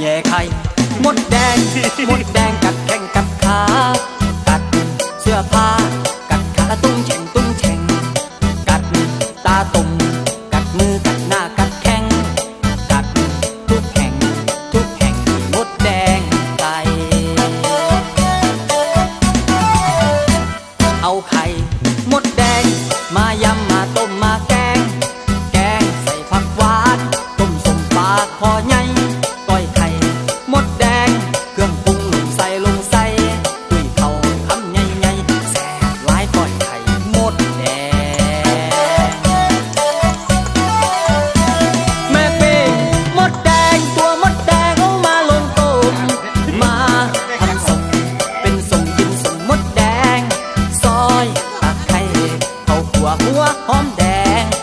แย่ไข่หมดแดงหมดแดงกัดแข้งกัดขากัดเสื้อผ้ากัดขาตุ้งเฉ่งตุ้งเฉ่งกัดตาตุ่มกัดมือกัดหน้ากัดแข้งกัดทุกแห่งทุกแห่งหมดแดงไปเอาไข่หมดแดงมาย วหอมแดง